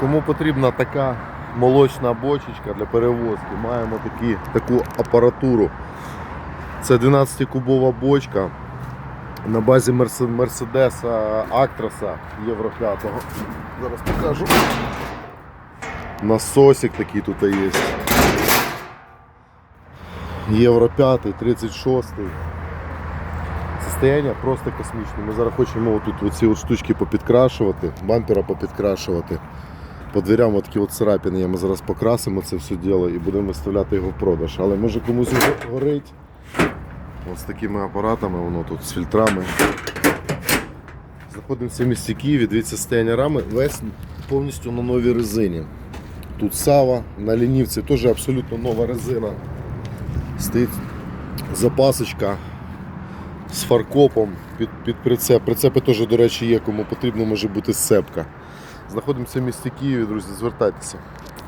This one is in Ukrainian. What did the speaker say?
Кому потрібна така молочна бочечка для перевозки, маємо такі, таку апаратуру. Це 12-кубова бочка на базі Мерсе- Мерседеса Актраса Євро 5. Зараз покажу. Насосик такий тут є. Євро 5, 36. Состояние просто космічне. Ми зараз хочемо тут оці от штучки попідкрашувати, бампера попідкрашувати. По дверям такі от царапини є. Ми зараз покрасимо це все діло і будемо виставляти його в продаж. Але може комусь горить. Ось такими апаратами, воно тут з фільтрами. Знаходимося в місті Києві, дивіться состояння рами, весь повністю на новій резині. Тут Сава, на лінівці теж абсолютно нова резина. Стоїть запасочка з фаркопом під, під прицеп. Прицепи теж, до речі, є, кому потрібно може бути сцепка. Знаходимося в місті Києві, друзі, звертайтеся.